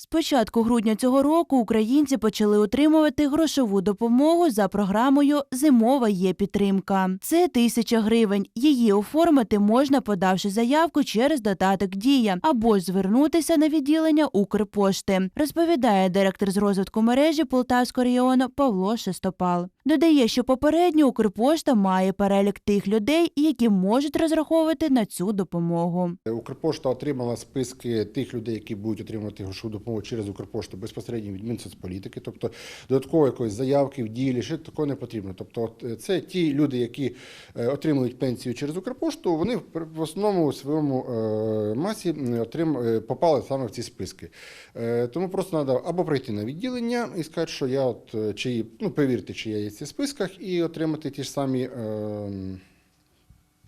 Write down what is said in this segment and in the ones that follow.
З початку грудня цього року українці почали отримувати грошову допомогу за програмою Зимова є підтримка. Це тисяча гривень. Її оформити можна, подавши заявку через додаток Дія або звернутися на відділення Укрпошти, розповідає директор з розвитку мережі Полтавського регіону Павло Шестопал. Додає, що попередньо Укрпошта має перелік тих людей, які можуть розраховувати на цю допомогу. Укрпошта отримала списки тих людей, які будуть отримувати грошову допомогу через Укрпошту безпосередньо від Мінсоцполітики. Тобто додатково якоїсь заявки в ділі, ще такого не потрібно. Тобто, е, це ті люди, які е, отримують пенсію через Укрпошту, вони в основному у своєму е, масі отрим, попали саме в ці списки. Тому просто треба або прийти на відділення і сказати, що я от чи ну перевірити, чи я є в цих списках, і отримати ті ж самі.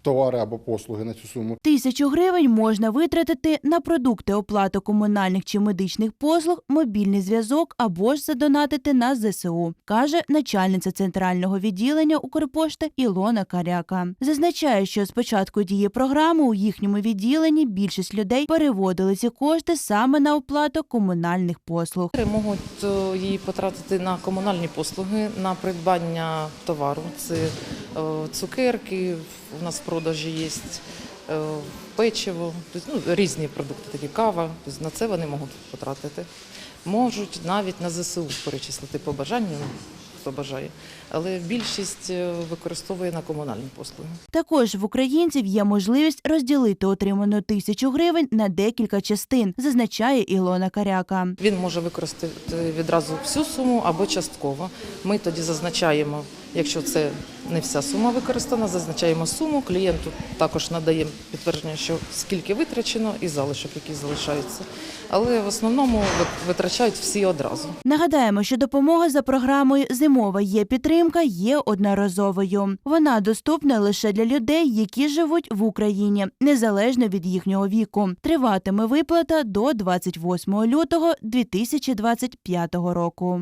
Товари або послуги на цю суму. Тисячу гривень можна витратити на продукти оплату комунальних чи медичних послуг, мобільний зв'язок або ж задонатити на ЗСУ, каже начальниця центрального відділення Укрпошти Ілона Каряка. Зазначає, що з початку дії програми у їхньому відділенні більшість людей переводили ці кошти саме на оплату комунальних послуг. Можуть е, її потратити на комунальні послуги, на придбання товару. Це е, цукерки, у нас продажі є е, печиво, тобто, ну, різні продукти, такі кава. Тобто на це вони можуть потратити. Можуть навіть на ЗСУ перечислити по бажанню, хто бажає. Але більшість е, використовує на комунальні послуги. Також в українців є можливість розділити отриману тисячу гривень на декілька частин, зазначає Ілона Каряка. Він може використати відразу всю суму або частково. Ми тоді зазначаємо, якщо це не вся сума використана, зазначаємо суму. Клієнту також надаємо підтвердження, що скільки витрачено, і залишок, який залишається. Але в основному витрачають всі одразу. Нагадаємо, що допомога за програмою Зимова є підтримка є одноразовою. Вона доступна лише для людей, які живуть в Україні, незалежно від їхнього віку. Триватиме виплата до 28 лютого 2025 року.